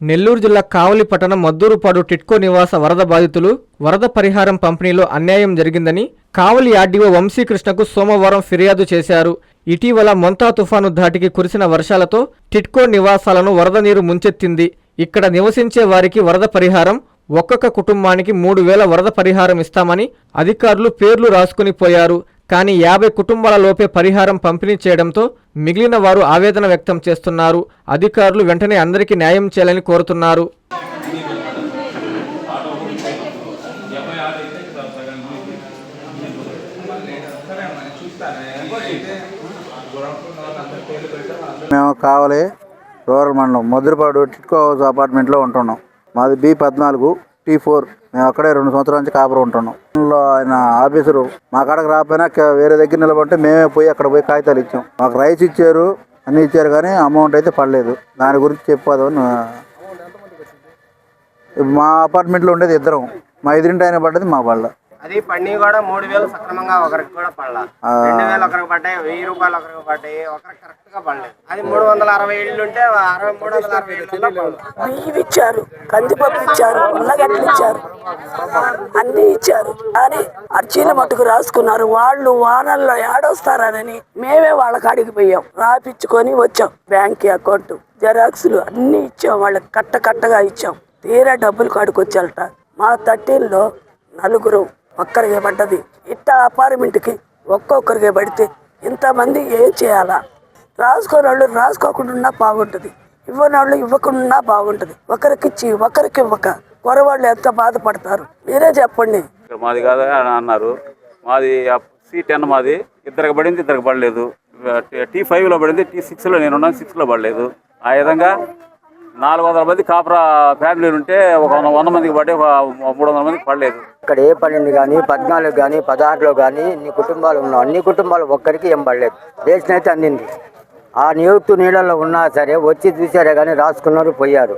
నెల్లూరు జిల్లా కావలి పట్టణం మద్దూరుపాడు టిట్కో నివాస వరద బాధితులు వరద పరిహారం పంపిణీలో అన్యాయం జరిగిందని కావలి ఆర్డీఓ వంశీకృష్ణకు సోమవారం ఫిర్యాదు చేశారు. ఇటీవల మొంతా తుఫాను ధాటికి కురిసిన వర్షాలతో టిట్కో నివాసాలను వరద నీరు ముంచెత్తింది. ఇక్కడ నివసించే వారికి వరద పరిహారం ఒక్కొక్క కుటుంబానికి మూడు వేల వరద పరిహారం ఇస్తామని అధికారులు పేర్లు రాసుకుని పోయారు. కానీ యాభై కుటుంబాల లోపే పరిహారం పంపిణీ చేయడంతో మిగిలిన వారు ఆవేదన వ్యక్తం చేస్తున్నారు. అధికారులు వెంటనే అందరికీ న్యాయం చేయాలని కోరుతున్నారు. మేము కావాలి రూరల్ మండలం ముద్రపాడు టిట్కో హౌస్ అపార్ట్మెంట్లో ఉంటున్నాం. మాది బి పద్నాలుగు. టీ ఫోర్ మేము అక్కడే రెండు సంవత్సరాల నుంచి కాపురం ఉంటున్నాం. ఆయన ఆఫీసరు మా కాడకు రాకపోయినా వేరే దగ్గర నిలబడితే మేమే పోయి అక్కడ పోయి కాగితాలు ఇచ్చాం. మాకు రైస్ ఇచ్చారు అన్ని ఇచ్చారు కానీ అమౌంట్ అయితే పడలేదు. దాని గురించి చెప్పదని మా అపార్ట్మెంట్లో ఉండేది ఇద్దరం. మా ఎదురింటి ఆయన పడ్డది మా వాళ్ళ. అది పన్నీ కూడా మూడు వేలు సక్రమంగా ఒకరికి కూడా పడలా. రెండు వేలు ఒకరికి పడ్డాయి వెయ్యి రూపాయలు ఒకరికి పడ్డాయి ఒకరికి కరెక్ట్గా పడలేదు. అది మూడు వందల అరవై ఇళ్ళు ఉంటే అరవై మూడు వందల అరవై బియ్యం ఇచ్చారు కందిపప్పు ఇచ్చారు ఉల్లగడ్డలు ఇచ్చారు అన్ని ఇచ్చారు. అని అర్చీల మట్టుకు రాసుకున్నారు వాళ్ళు వానల్లో ఏడొస్తారనని మేమే వాళ్ళ కాడికి పోయాం. రాపిచ్చుకొని వచ్చాం బ్యాంక్ అకౌంట్ జెరాక్స్లు అన్ని ఇచ్చాం వాళ్ళకి కట్ట కట్టగా ఇచ్చాం. తీరా డబ్బులు కాడికి వచ్చారట మా థర్టీన్లో నలుగురు ఒక్కరికి పడ్డది ఇట్ట అపార్ట్మెంట్కి ఒక్కొక్కరికి పడితే ఇంతమంది ఏం చేయాలా? రాసుకోని వాళ్ళు రాసుకోకుండా బాగుంటుంది. ఇవ్వని వాళ్ళు ఇవ్వకుండా బాగుంటుంది ఒకరికిచ్చి ఒకరికి ఇవ్వక కొరవాళ్ళు ఎంత బాధపడతారు? మీరే చెప్పండి. మాది కాదా అని అన్నారు. మాది సి టెన్ మాది. ఇద్దరికి పడింది ఇద్దరికి పడలేదు. టీ ఫైవ్లో పడింది టీ సిక్స్లో నేనున్నాను సిక్స్లో పడలేదు. ఆ విధంగా నాలుగు వందల మంది కాపరా ఫ్యామిలీలు ఉంటే ఒక వంద మందికి పడే ఒక మూడు వందల మందికి పడలేదు. ఇక్కడ ఏ పన్నెండు కానీ పద్నాలుగు కానీ పదహారులో కానీ ఇన్ని కుటుంబాలు ఉన్నాం అన్ని కుటుంబాలు ఒక్కరికి ఏం పడలేదు. రేషన్ అయితే అందింది. ఆ నియుక్తి నీళ్ళలో ఉన్నా సరే వచ్చి చూసారే కానీ రాసుకున్నారు పోయారు.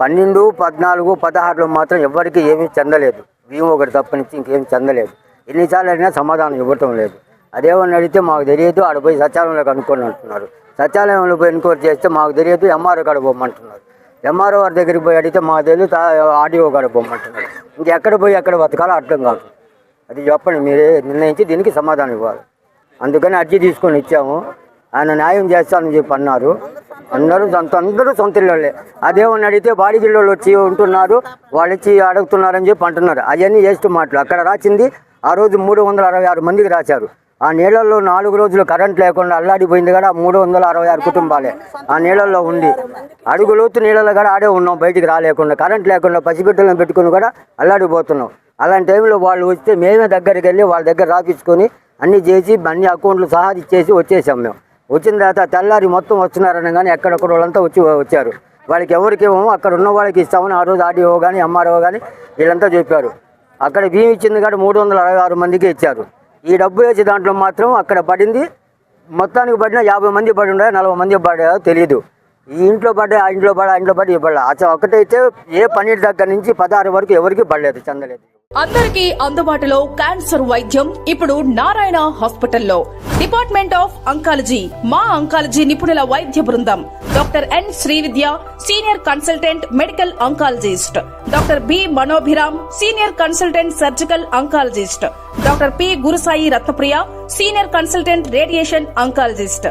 పన్నెండు పద్నాలుగు పదహారులో మాత్రం ఎవరికి ఏమీ చెందలేదు. మేము ఒకటి తప్పనిచ్చి ఇంకేం చెందలేదు. ఎన్నిసార్లు అయినా సమాధానం ఇవ్వటం లేదు. అదేమని అడిగితే మాకు తెలియదు ఆడ పోయి సచివాలయంలో కనుక్కొని అంటున్నారు. సచివాలయంలో పోయి ఎన్క్వైరీ చేస్తే మాకు తెలియదు ఎంఆర్ఓ కాడ పోమంటున్నారు. ఎంఆర్ఓ వారి దగ్గరికి పోయి అడిగితే మా తెలియదు ఆడియో కాడ పోమంటున్నారు ఇంకెక్కడ పోయి ఎక్కడ బతకాలో అర్థం కాదు. అది చెప్పండి మీరే నిర్ణయించి దీనికి సమాధానం ఇవ్వాలి. అందుకని అర్జీ తీసుకొని ఇచ్చాము. ఆయన న్యాయం చేస్తానని చెప్పి అన్నారు. అందరూ సొంత అందరూ సొంత ఇళ్ళే అదేమని అడిగితే బాడిగిళ్ళు వచ్చి ఉంటున్నారు వాళ్ళు ఇచ్చి అడుగుతున్నారని చెప్పి అంటున్నారు. అవన్నీ వేస్ట్ మాటలు. అక్కడ రాసింది ఆ రోజు మూడు వందల అరవై ఆరు మందికి రాశారు. ఆ నీళ్ళల్లో నాలుగు రోజులు కరెంట్ లేకుండా అల్లాడిపోయింది కూడా మూడు వందల అరవై ఆరు కుటుంబాలే. ఆ నీళ్ళల్లో ఉండి అడుగులోతు నీళ్ళలో కూడా ఆడే ఉన్నాం బయటికి రాలేకుండా. కరెంట్ లేకుండా పసిబిడ్డలను పెట్టుకుని కూడా అల్లాడిపోతున్నాం. అలాంటి టైంలో వాళ్ళు వస్తే మేమే దగ్గరికి వెళ్ళి వాళ్ళ దగ్గర రాపించుకొని అన్నీ చేసి అన్ని అకౌంట్లు సహా ఇచ్చేసి వచ్చేసాం మేము. వచ్చిన తర్వాత తెల్లారి మొత్తం వస్తున్నారని కానీ ఎక్కడెక్కడ వాళ్ళంతా వచ్చి వచ్చారు. వాళ్ళకి ఎవరికి ఇవ్వము అక్కడ ఉన్న వాళ్ళకి ఇస్తామని ఆ రోజు ఆర్డీఓ కానీ ఎంఆర్ఓ కానీ వీళ్ళంతా చెప్పారు. అక్కడ బియ్యం ఇచ్చింది కూడా మూడు వందల అరవై ఆరు మందికి ఇచ్చారు. ఈ డబ్బు వేసి దాంట్లో మాత్రం అక్కడ పడింది. మొత్తానికి పడిన యాభై మంది పడి ఉండే నలభై మంది పడాయో తెలియదు ఈ ఇంట్లో పడ్డా ఆ ఇంట్లో పడ ఆ ఇంట్లో పడి పడలే అసలు ఒకటైతే ఏ పన్నెండు దగ్గర నుంచి పదహారు వరకు ఎవరికి పడలేదు చెందలేదు. అందరికీ అందుబాటులో క్యాన్సర్ వైద్యం ఇప్పుడు నారాయణ హాస్పిటల్లో. డిపార్ట్మెంట్ ఆఫ్ అంకాలజీ మా అంకాలజీ నిపుణుల వైద్య బృందం. Doctor N Srividya senior consultant medical oncologist. Doctor B Manobhiram senior consultant surgical oncologist. Doctor P Gurusai Ratnapriya senior consultant radiation oncologist.